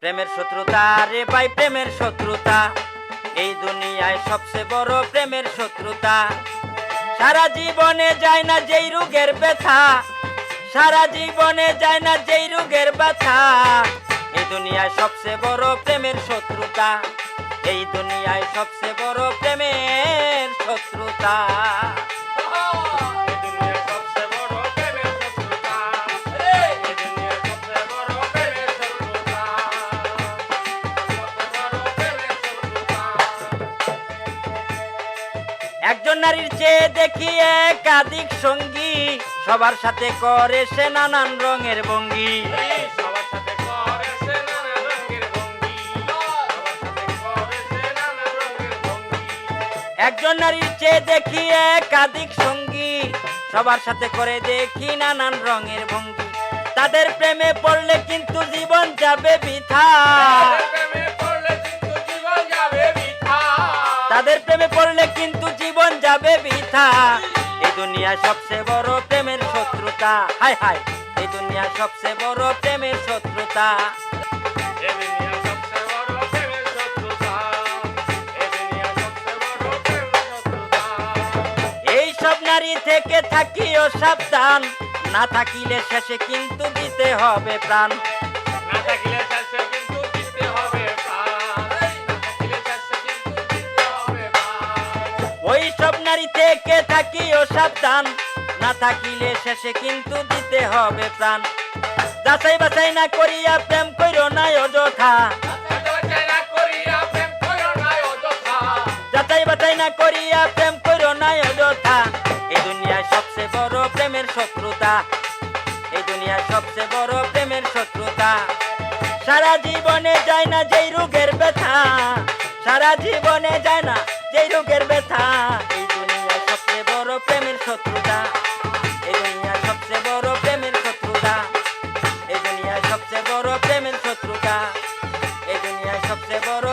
প্রেমের শত্রুতা, রে ভাই প্রেমের শত্রুতা। এই দুনিয়ায় সবচেয়ে বড় প্রেমের শত্রুতা। সারা জীবনে যায় না যেই রোগের ব্যথা। সারা জীবনে যায় না যেই রোগের ব্যথা। এই দুনিয়ায় সবচেয়ে বড় প্রেমের শত্রুতা। এই দুনিয়ায় সবচেয়ে বড় প্রেমের শত্রুতা। একজন নারীর চেয়ে দেখি একাধিক সঙ্গী। সবার সাথে করে সে নানান রঙের ভঙ্গি। একজন নারীর চেয়ে দেখি একাধিক সঙ্গী। সবার সাথে করে দেখি নানান রঙের ভঙ্গি। তাদের প্রেমে পড়লে কিন্তু জীবন যাবে বৃথা। তাদের প্রেমে পড়লে কিন্তু বৃথা এই দুনিয়া সবচেয়ে বড় প্রেমের শত্রুতা। হায় হায় এই দুনিয়া সবচেয়ে বড় প্রেমের শত্রুতা। এই সব নারী থেকে থাকিও সাবধান। না থাকিলে শেষে কিন্তু দিতে হবে প্রাণ। ওই সব নারী থেকে থাকিও সাবধান। না থাকিলে শেষে কিন্তু দিতে হবে প্রাণ। যাচাই বাছাই না করিয়া প্রেম করো না অযথা। যাচাই বাছাই না করিয়া প্রেম কইরো না অযথা। এই দুনিয়ায় সবচেয়ে বড় প্রেমের শত্রুতা। এই দুনিয়ায় সবচেয়ে বড় প্রেমের শত্রুতা। সারা জীবনে যায় না যেই রোগের ব্যথা। সারা জীবনে যায় না যেই রোগের ব্যথা, এই দুনিয়া সবচেয়ে বড় প্রেমের শত্রুতা। এই দুনিয়া সবচেয়ে বড় প্রেমের শত্রুতা। এই দুনিয়া সবচেয়ে বড় প্রেমের শত্রুতা। এই দুনিয়া সবচেয়ে বড়